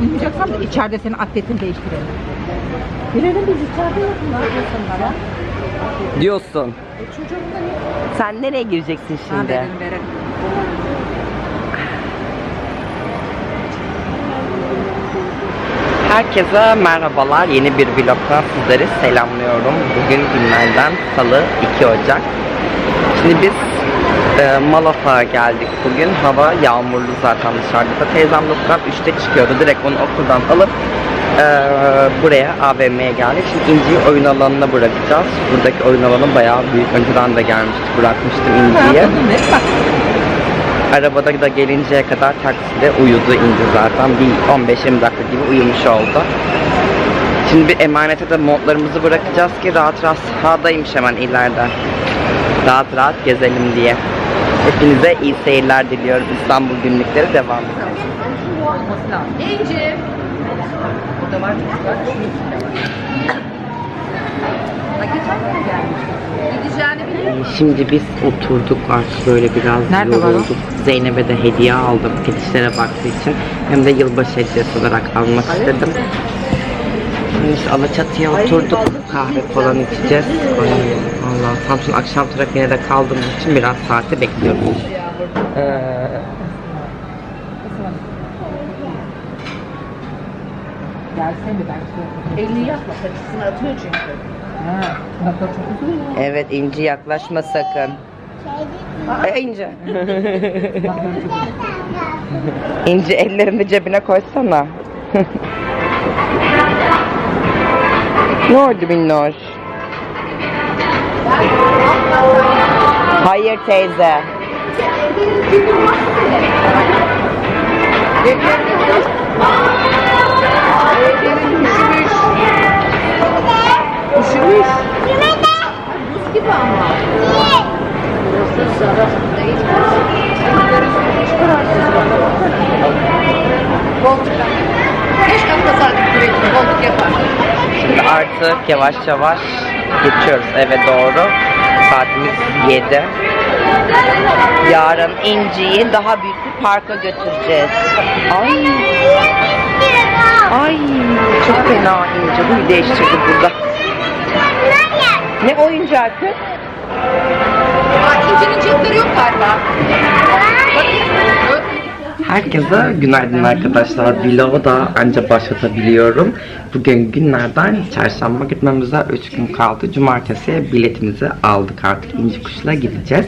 Uyumayacaksan da içeride senin atletini değiştirelim. Girelim biz içeride yapın. Bana? Diyorsun. E, çocuk da ne? Sen nereye gireceksin Ha, şimdi? verelim verelim. Herkese merhabalar. Yeni bir vlogdan sizleri selamlıyorum. Bugün günlerden Salı 2 Ocak. Şimdi biz e, Malafa'ya geldik bugün. Hava yağmurlu zaten dışarıda. Teyzem de okuldan 3'te çıkıyordu. Direkt onu okuldan alıp e, buraya AVM'ye geldik. Şimdi İnci'yi oyun alanına bırakacağız. Buradaki oyun alanı bayağı büyük. Önceden de gelmiştik. Bırakmıştım bak. Arabada da gelinceye kadar takside uyudu indi zaten. Bir 15-20 dakika gibi uyumuş oldu. Şimdi bir emanete de montlarımızı bırakacağız ki rahat rahat sahadaymış hemen ileride. Rahat rahat gezelim diye. Hepinize iyi seyirler diliyorum. İstanbul günlükleri devam ediyor. Burada var. Gideceğini biliyor musun? Şimdi biz oturduk artık böyle biraz Nerede yorulduk. Zeynep'e de hediye aldım fetişlere baktığı için. Hem de yılbaşı hediyesi olarak almak istedim. Şimdi Alaçatı'ya oturduk. Kahve falan içeceğiz. Ay Allah Samsun akşam trafiğine de kaldığımız için biraz saati bekliyoruz. Ee, Gelsene ben şöyle. 50 yapma patisini atıyor çünkü. Ha, evet İnci yaklaşma sakın. Ay İnci. İnci ellerini cebine koysana. ne oldu minnoş? Hayır teyze. Üşümüş. Buz gibi ama. Burası sarı. Değil. Koltuktan. Keşke atlasaydık sürekli koltuk yapar. Şimdi artık yavaş yavaş geçiyoruz eve doğru. Saatimiz 7. Yarın İnci'yi daha büyük bir parka götüreceğiz. Ay. Ay çok fena İnci. Huy değiştirdi burada. Ne oyuncağı kız? İnci'nin cepleri yok galiba. Yok. Herkese günaydın arkadaşlar. Vlogu da anca başlatabiliyorum. Bugün günlerden çarşamba gitmemize 3 gün kaldı. Cumartesiye biletimizi aldık artık. İnci Kuş'la gideceğiz.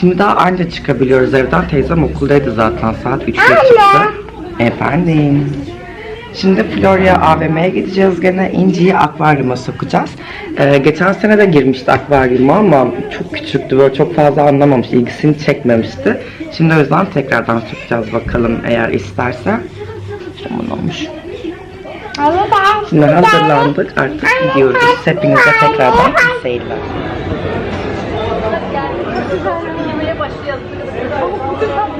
Şimdi daha anca çıkabiliyoruz evden. Teyzem okuldaydı zaten saat 3'te çıktı. Efendim. Şimdi Florya AVM'ye gideceğiz gene. İnci'yi akvaryuma sokacağız. Ee, geçen sene de girmişti akvaryuma ama çok küçüktü. Böyle çok fazla anlamamış. ilgisini çekmemişti. Şimdi o yüzden tekrardan sokacağız bakalım eğer isterse. Tamam olmuş. Şimdi hazırlandık. Artık gidiyoruz. Hepinize tekrardan iyi seyirler. Başlayalım.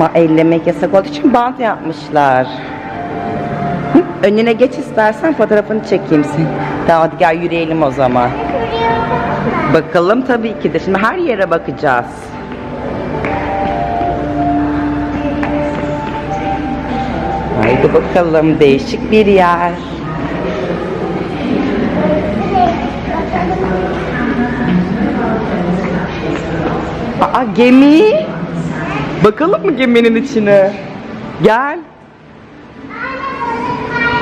Ama ellemek yasak olduğu için bant yapmışlar. Hı, Önüne geç istersen fotoğrafını çekeyim sen. Tamam hadi gel yürüyelim o zaman. Bakalım tabii ki de. Şimdi her yere bakacağız. Haydi bakalım değişik bir yer. Aa gemi. Bakalım mı geminin içine? Gel.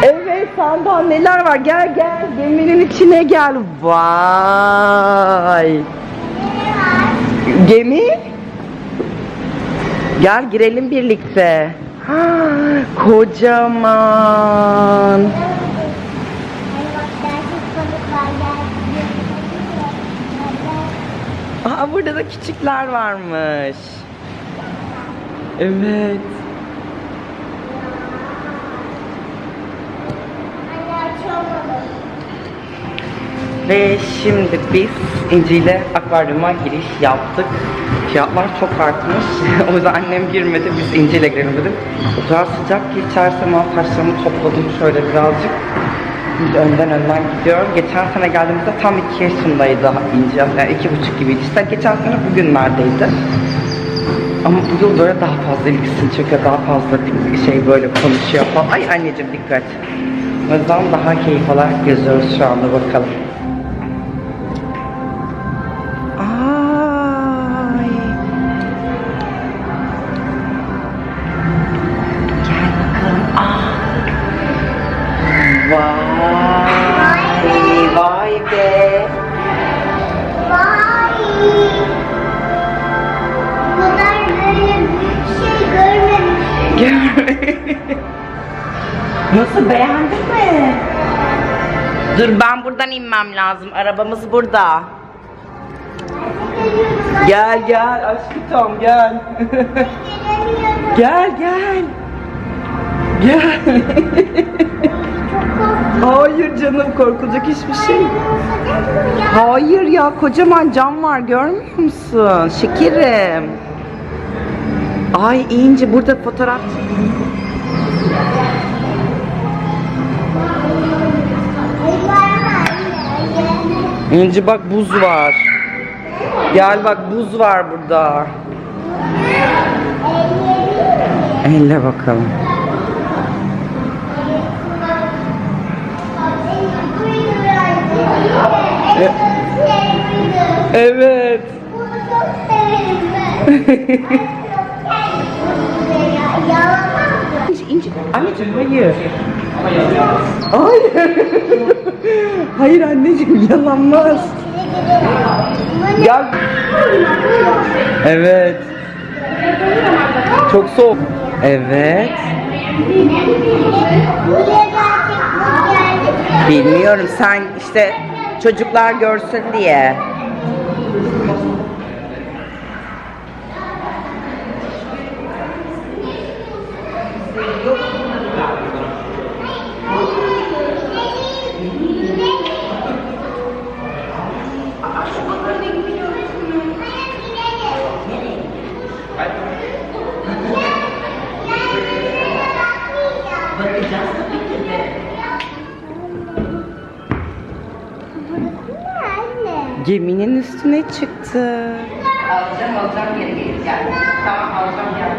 Evet. sen daha neler var? Gel gel geminin içine gel. Vay. Gemi? Gel girelim birlikte. Ha, kocaman. Aa burada da küçükler varmış. Evet. Ve şimdi biz İnci ile akvaryuma giriş yaptık. Fiyatlar çok artmış. o yüzden annem girmedi. Biz İnci ile girelim dedim. O kadar sıcak ki içerisi ama taşlarımı topladım şöyle birazcık. Şimdi önden önden gidiyorum. Geçen sene geldiğimizde tam iki yaşındaydı İnci. Yani iki buçuk gibiydi. İşte geçen sene bugünlerdeydi. Ama bu yıl böyle daha fazla ilgisini çekiyor. Daha fazla şey böyle konuşuyor falan. Ay anneciğim dikkat. O yüzden daha keyif alarak geziyoruz şu anda bakalım. Nasıl beğendin mi? Dur ben buradan inmem lazım. Arabamız burada. Gel gel aşkım gel. Gel gel. Gel. Hayır canım korkulacak hiçbir şey. Hayır ya kocaman cam var görmüyor musun? Şekerim. Ay ince burada fotoğraf İnci bak buz var. Gel bak buz var burada. Elle bakalım. Evet. Bunu çok severim ben. İnci, İnci. Anneciğim hayır. Hayır. hayır anneciğim yalanmaz. Gel. Evet. Çok soğuk. Evet. Bilmiyorum sen işte çocuklar görsün diye. Geminin üstüne çıktı. Alacağım alacağım geri gelir gel. Tamam alacağım gel.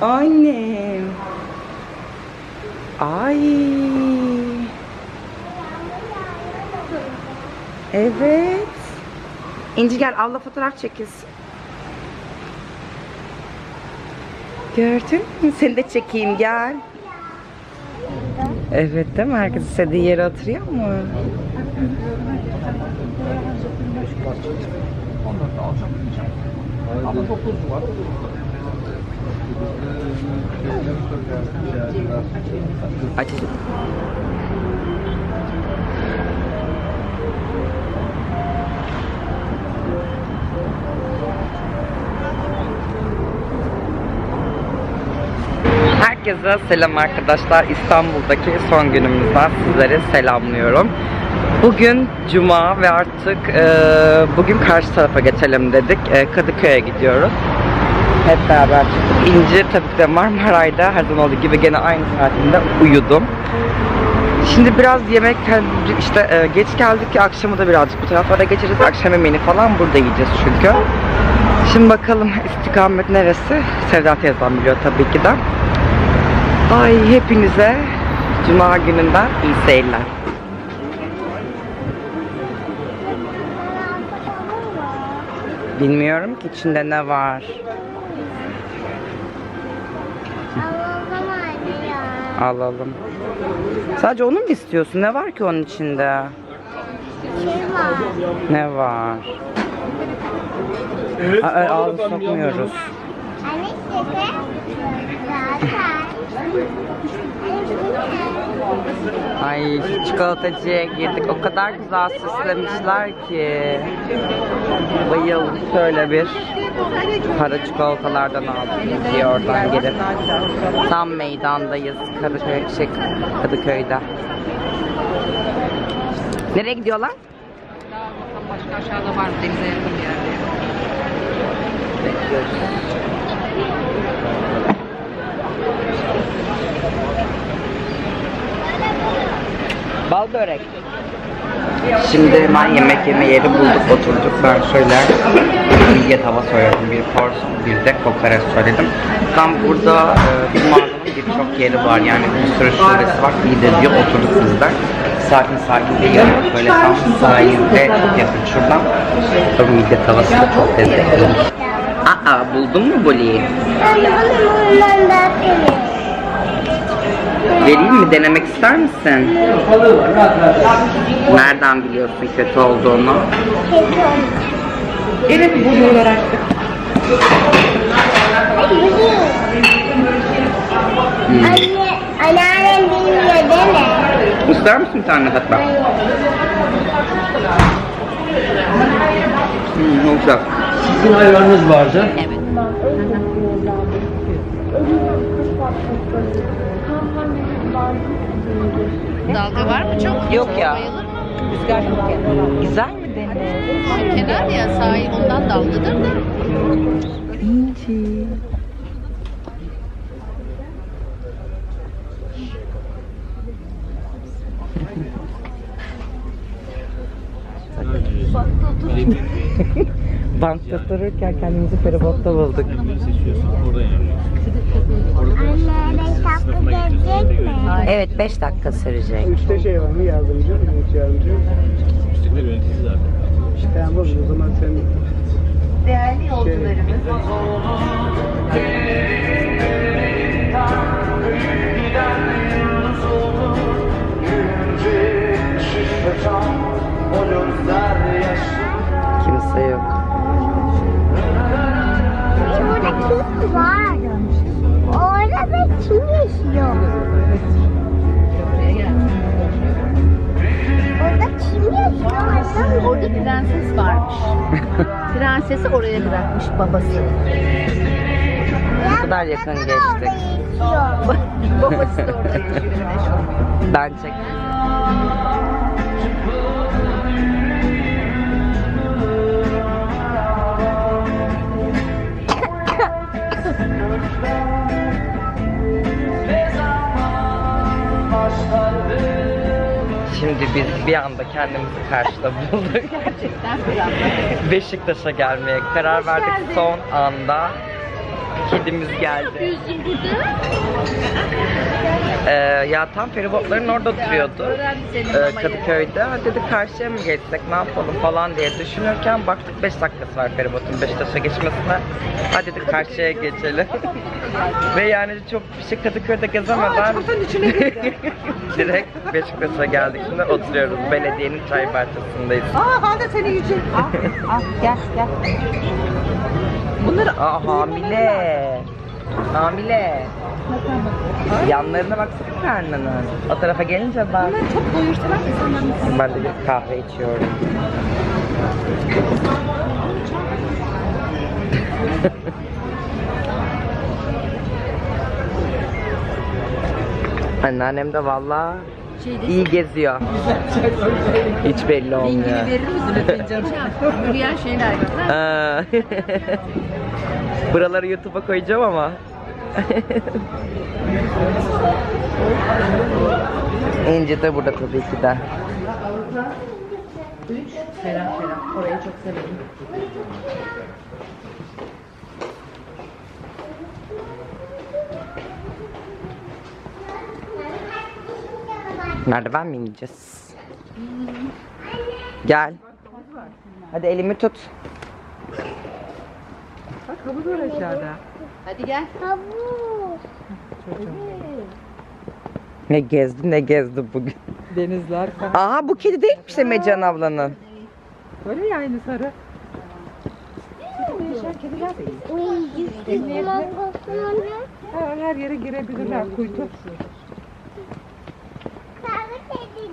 Annem. Ay. Evet. İnci gel Allah fotoğraf çekilsin. Gördün mü? Seni de çekeyim gel. Evet değil mi? Herkes istediği yere oturuyor mu? Açacağım. Herkese selam arkadaşlar. İstanbul'daki son günümüzden sizlere selamlıyorum. Bugün Cuma ve artık e, bugün karşı tarafa geçelim dedik. E, Kadıköy'e gidiyoruz. Hep beraber. İnci tabii ki de Marmaray'da her zaman olduğu gibi gene aynı saatinde uyudum. Şimdi biraz yemek işte e, geç geldik ki akşamı da birazcık bu taraflara geçeceğiz. Akşam yemeğini falan burada yiyeceğiz çünkü. Şimdi bakalım istikamet neresi? Sevda teyzem biliyor tabii ki de. Ay hepinize Cuma gününden iyi seyirler. Bilmiyorum ki içinde ne var. Alalım. Sadece onu mu istiyorsun? Ne var ki onun içinde? Şey var. Ne var? Aa, ağzı sokmuyoruz. Anne. Ay çikolatacıya girdik. O kadar güzel süslemişler ki. Bayıldım. Şöyle bir para çikolatalardan aldım. İki oradan gelip. Tam meydandayız. Kadıköy, şey, Kadıköy'de. Nereye gidiyorlar? Başka aşağıda var denize yakın bir yerde? Bal börek. Şimdi hemen yemek yeme yeri bulduk oturduk. Ben şöyle bilge tava söyledim. Bir porsiyon bir de kokoreç söyledim. Tam burada e, bu mağazanın birçok yeri var. Yani bir sürü şubesi var. İyi de diyor oturduk biz de. Sakin sakin bir yer. Böyle tam sahilde yakın şuradan. Tabii bilge tavası da çok lezzetli. Aa buldun mu Boli'yi? Ben de bunu bundan da atayım. Vereyim mi? Denemek ister misin? Nereden biliyorsun kötü olduğunu? Evet buluyorlar artık. Anne, anneannem bilmiyor değil mi? İster misin bir tane hatta? Hmm, çok güzel. Sizin hayvanınız vardı. Dalga var mı çok? Yok ya. Bayılır mı? Rüzgar çok ya. Güzel mi deniz? Şu kenar ya sahil ondan dalgadır da. İnci. Bankta otururken kendimizi feribotta bulduk. Anne, beş dakika gelecek mi? Evet 5 dakika sürecek. Üçte şey var mı? Yardımcı, üç yardımcı. Üstlükler yöneticisi zaten. Tamam o zaman sen Değerli yolcularımız. Kimse Orada prenses varmış. Prensesi oraya bırakmış babası. Ne kadar yakın geçtik. babası da orada yaşıyor. Ben çek. Şimdi biz bir anda kendimizi karşıda bulduk. Gerçekten prens. Beşiktaş'a gelmeye karar verdik son anda. Kedimiz geldi. Yüzüm burada. Ee, ya tam feribotların orada oturuyordu. Ee. Kadıköy'de. Ha, Dedik karşıya mı geçsek ne yapalım falan diye düşünürken baktık 5 dakikası var feribotun Beşiktaş'a geçmesine. Hadi dedik karşıya geçelim. Ve yani çok bir şey Kadıköy'de gezemeden direkt Beşiktaş'a geldik. Şimdi oturuyoruz. Belediyenin çay bahçesindeyiz. Aa halde seni yüzün. Al, al gel gel. Bunlar Aa, hamile. Hamile. Yanlarına baksana karnının. O tarafa gelince ben... Çok doyursalar insanların Ben de bir kahve içiyorum. Anneannem de valla şeyde iyi geziyor. Hiç belli olmuyor. verir misin? Yürüyen şeyler var. Aa. Buraları YouTube'a koyacağım ama. İnci de burada tabii ki de. Üç, ferah ferah. Orayı çok severim. Merdiven mi ineceğiz? Gel. Hadi elimi tut. Bak havuz var aşağıda. Hadi gel. Havuz. Ne gezdi ne gezdi bugün. Denizler. Aa bu kedi değilmiş de Mecan ablanın. Böyle ya aynı sarı. Her, her yere girebilirler kuytu. Sarı kedi.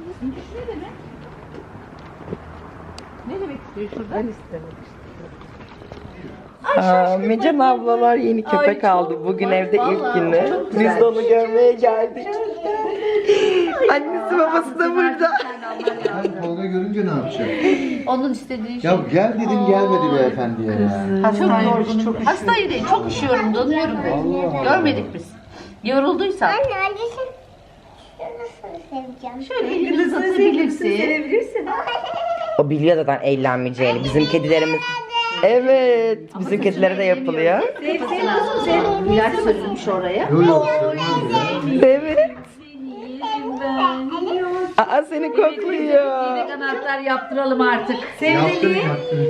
Ne demek istiyor şurada? Ben istemek Aa, Mecan ablalar yeni köpek aldı. Bugün evde ilk günü. Biz de onu görmeye geldik. Annesi babası da burada. Tolga görünce ne yapacak? Onun istediği şey. Ya gel dedim gelmedi beyefendiye ya. çok yorgun. Çok Hastaydı. Çok üşüyorum, donuyorum. Allah. Görmedik biz. Yorulduysa Anne sen şurasını seveceğim. şöyle elini uzatabilirsin. O biliyor zaten eğlenmeyeceğini. Bizim kedilerimiz... Evet. Bizim kedilere de yapılıyor. İlaç sürülmüş oraya. Evet. Aa seni kokluyor. Yine kanatlar yaptıralım artık. Yaptın.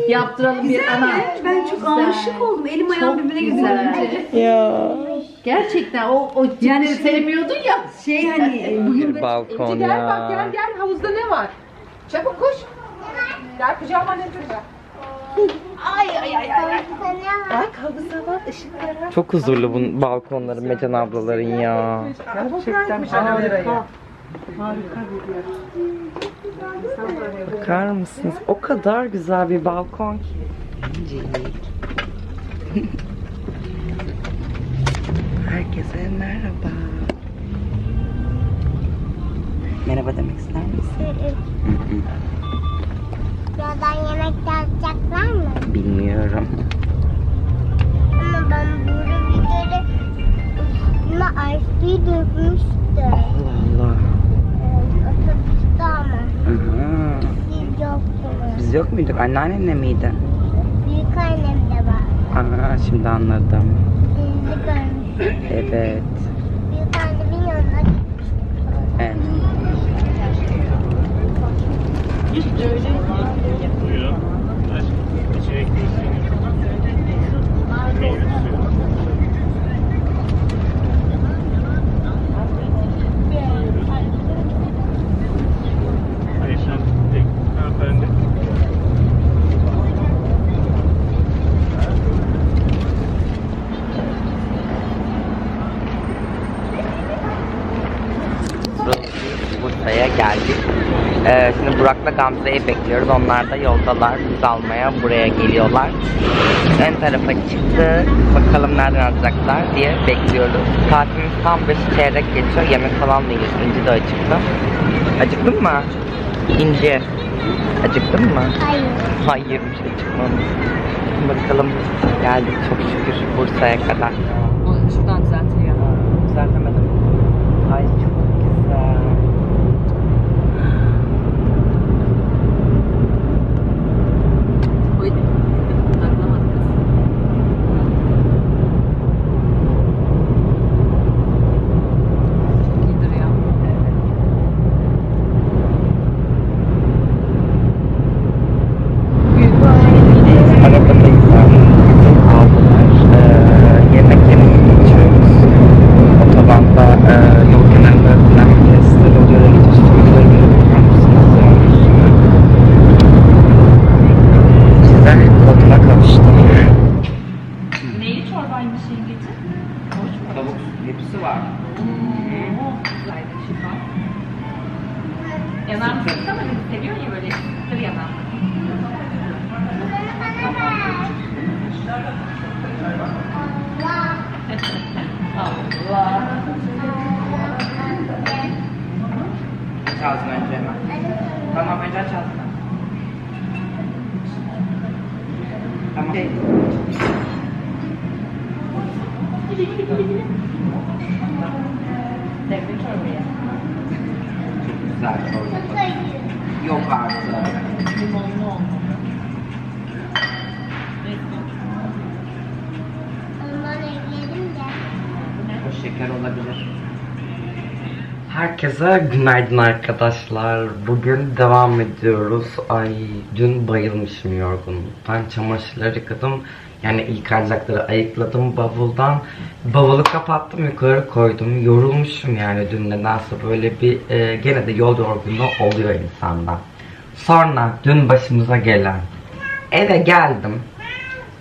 Yaptıralım bir ana. Ben çok aşık oldum. Elim ayağım birbirine güzel. Ya. Gerçekten o o yani sevmiyordun ya. Şey hani bugün Bir balkon Gel bak gel gel havuzda ne var? Çabuk koş. Gel kucağıma ne durma. Bak Çok huzurlu bu balkonları Mecan ablaların ya. Gerçekten harika. Bakar mısınız? O kadar güzel bir balkon ki. Herkese merhaba. Merhaba demek ister misin? Birazdan yemek yapacaklar mı? Bilmiyorum. Ama ben burada bir kere üstüme ice dökmüştüm. Allah Allah. Ee, Otobüste ama. Aha. Siz yoktunuz. Biz yok muyduk? Anneannenle miydin? Büyük annem de var. Aa, şimdi anladım. Sizi görmüştüm. Evet. Büyük annemin yanına gitmiştim. evet. 不，不，太在意。Ee, şimdi Burak'la Gamze'yi bekliyoruz. Onlar da yoldalar. Biz almaya buraya geliyorlar. Ön tarafa çıktı. Bakalım nereden alacaklar diye bekliyoruz. Saatimiz tam 5 çeyrek geçiyor. Yemek falan da yiyoruz. İnci de acıktı. Acıktın mı? İnci. Acıktın mı? Hayır. Hayır bir şey çıkmamış. Bakalım geldik çok şükür Bursa'ya kadar. Şuradan düzeltiyor. Düzeltemedim. Ay çok güzel. Oy. Taklamadı kız. Çok iyidir ya. Arabadayız. Bizim aldılar. Ee, yemek yemeye geçiyoruz. Otobanda e, yol kenarında öpülen testler oluyor. Öyle gidiyoruz. Videoları görüp bakar mısınız? Size koduna kavuştum. Neyi çorbaymış yengeci? Tavuk hepsi var. Güzeldi şifa. Yanar mısın ama seviyor ya böyle kır yanar. Allah. Aç ağzını önce hemen. Tamam önce aç ağzını. Tamam. Devre çorbaya. Çok güzel çorba. Yok artık. Limonlu oldu. Ondan ekledim de. O şeker olabilir. Herkese günaydın arkadaşlar. Bugün devam ediyoruz. Ay dün bayılmışım yorgunluktan. Çamaşırları yıkadım. Yani yıkanacakları ayıkladım bavuldan. Bavulu kapattım yukarı koydum. Yorulmuşum yani dün nedense böyle bir e, gene de yol yorgunluğu oluyor insanda. Sonra dün başımıza gelen eve geldim.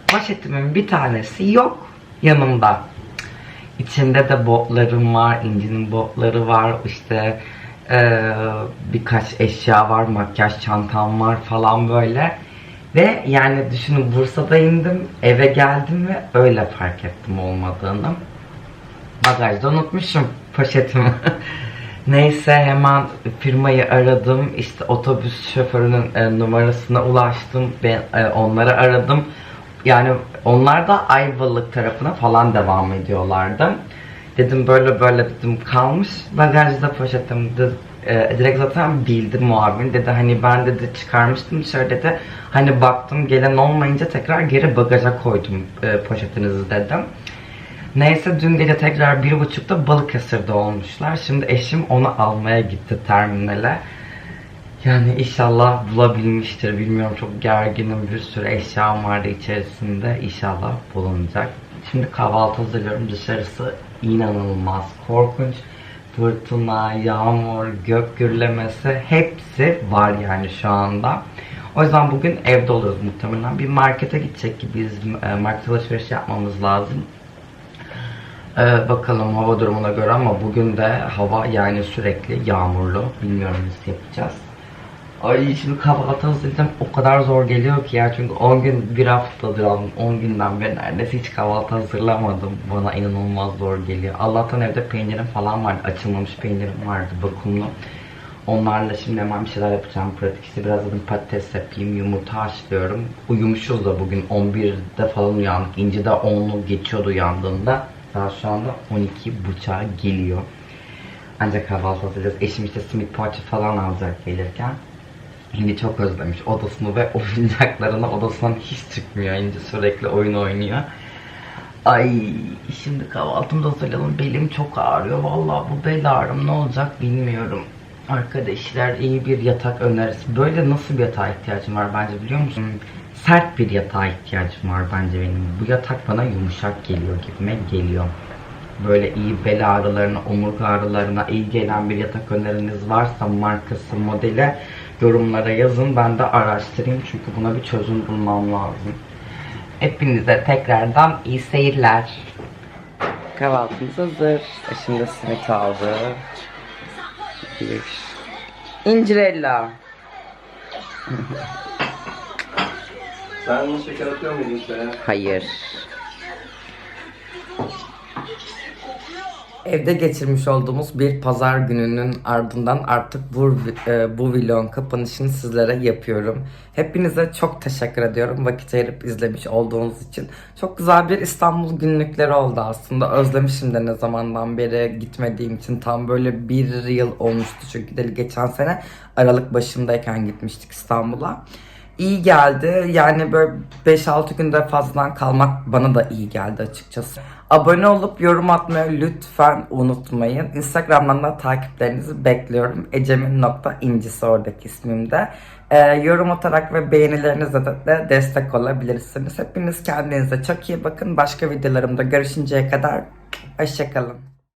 Poşetimin bir tanesi yok yanımda. İçinde de botlarım var, incinin botları var, işte eee, birkaç eşya var, makyaj çantam var falan böyle. Ve yani düşünün Bursa'da indim, eve geldim ve öyle fark ettim olmadığını. Bagajda unutmuşum poşetimi. Neyse hemen firmayı aradım. İşte otobüs şoförünün e, numarasına ulaştım. Ben e, onları aradım. Yani onlar da Ayvalık tarafına falan devam ediyorlardı. Dedim böyle böyle dedim kalmış bagajda poşetim de, e, direkt zaten bildim muavin dedi hani ben dedi çıkarmıştım dışarı dedi hani baktım gelen olmayınca tekrar geri bagaja koydum e, poşetinizi dedim. Neyse dün gece tekrar bir buçukta Balıkesir'de olmuşlar. Şimdi eşim onu almaya gitti terminale. Yani inşallah bulabilmiştir. Bilmiyorum çok gerginim. Bir sürü eşyam vardı içerisinde. İnşallah bulunacak. Şimdi kahvaltı hazırlıyorum. Dışarısı inanılmaz korkunç. Fırtına, yağmur, gök gürlemesi hepsi var yani şu anda. O yüzden bugün evde oluruz muhtemelen. Bir markete gidecek gibiyiz. E, Market alışveriş yapmamız lazım. Ee, bakalım hava durumuna göre ama bugün de hava yani sürekli yağmurlu. Bilmiyorum nasıl yapacağız. Ay şimdi kahvaltı hazırlayacağım o kadar zor geliyor ki ya. Çünkü 10 gün bir haftadır aldım 10 günden beri neredeyse hiç kahvaltı hazırlamadım. Bana inanılmaz zor geliyor. Allah'tan evde peynirim falan vardı açılmamış peynirim vardı vakumlu. Onlarla şimdi hemen bir şeyler yapacağım pratik. İşte biraz dedim patates yapayım yumurta haşlıyorum. Uyumuşuz da bugün 11'de falan uyandık. İnci de 10'u geçiyordu uyandığında Daha şu anda 12 buçuğa geliyor. Ancak kahvaltı hazırlayacağız. Eşim işte simit poğaça falan alacak gelirken. Hindi çok özlemiş odasını ve oyuncaklarını odasından hiç çıkmıyor. Hindi sürekli oyun oynuyor. Ay şimdi kahvaltımı da hazırlayalım. Belim çok ağrıyor. Vallahi bu bel ağrım ne olacak bilmiyorum. Arkadaşlar iyi bir yatak önerisi. Böyle nasıl bir yatağa ihtiyacım var bence biliyor musun? Sert bir yatağa ihtiyacım var bence benim. Bu yatak bana yumuşak geliyor gibime geliyor. Böyle iyi bel ağrılarına, omurga ağrılarına iyi gelen bir yatak öneriniz varsa markası, modeli yorumlara yazın. Ben de araştırayım çünkü buna bir çözüm bulmam lazım. Hepinize tekrardan iyi seyirler. Kahvaltımız hazır. Şimdi simit aldı. Bir. İncirella. Sen şeker atıyor muydun sen? Hayır. Evde geçirmiş olduğumuz bir pazar gününün ardından artık bu, e, bu vlogun kapanışını sizlere yapıyorum. Hepinize çok teşekkür ediyorum vakit ayırıp izlemiş olduğunuz için. Çok güzel bir İstanbul günlükleri oldu aslında. Özlemişim de ne zamandan beri gitmediğim için. Tam böyle bir yıl olmuştu çünkü de geçen sene Aralık başındayken gitmiştik İstanbul'a iyi geldi. Yani böyle 5-6 günde fazladan kalmak bana da iyi geldi açıkçası. Abone olup yorum atmayı lütfen unutmayın. Instagram'dan da takiplerinizi bekliyorum. Ecemin.incisi oradaki ismimde. Ee, yorum atarak ve beğenilerinizle de, de destek olabilirsiniz. Hepiniz kendinize çok iyi bakın. Başka videolarımda görüşünceye kadar hoşçakalın.